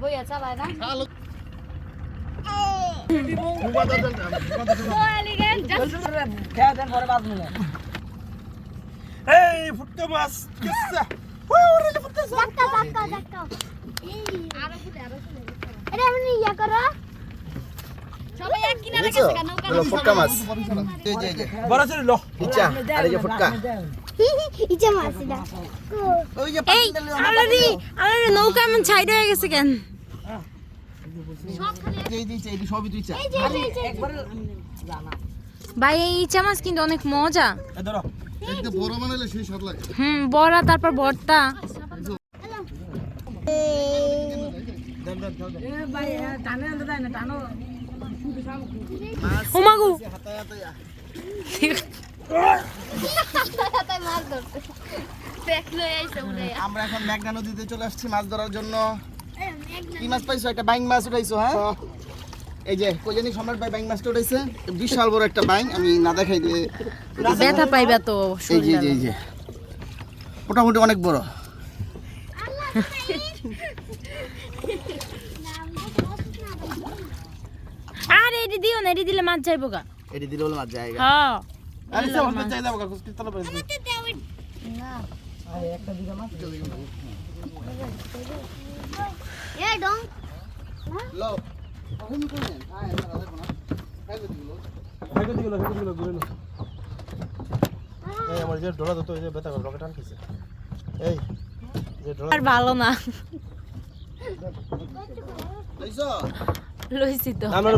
বইয়া চালায় না এই ফুটকা মাছ কিসা কেন হলো ফুটকা মাছ। বড় ছিল লো। ইচ্ছা আর এই যে ফুটকা। ইচ্ছে মাছ এটা। এই নৌকা এমন ছাইড হয়ে গেছে কেন? ভাই এই ইচা মাছ কিন্তু অনেক মজা। এই বড় বানাইলে সেই স্বাদ লাগে। হুম বড়া তারপর ভর্তা। দেন দেন খাও আইছে উড়ে আমরা এখন মেঘনা নদীতে চলে আসছি মাছ ধরার জন্য। কি মাছ পাইছো? একটা বাইং মাছ উঠাইছো হ্যাঁ? এই যে কই জানি সম্রাট ভাই বাইং মাছটা উঠাইছে? বিশাল বড় একটা বাইং আমি না দেখাই দিয়ে ব্যথা পাইবা তো এই যে, এই যে মোটামুটি অনেক বড়। আর এটি দিও না এটি দিলে মাছ যাইবো গা। এটি দিলে মাছ জায়গা হ্যাঁ। আরে সব হতে চাই যাব কাকুস তলা পাইছি এ ডং লো ভাইগো দিগুলো ভাইগো দিগুলো ঘুরে লো। এই আমার যে ডোলা দতো এই যে বেতা রকেট আনতেছে। এই যে ডোলা আর ভালো না। লইছো? লইছি তো। আমরা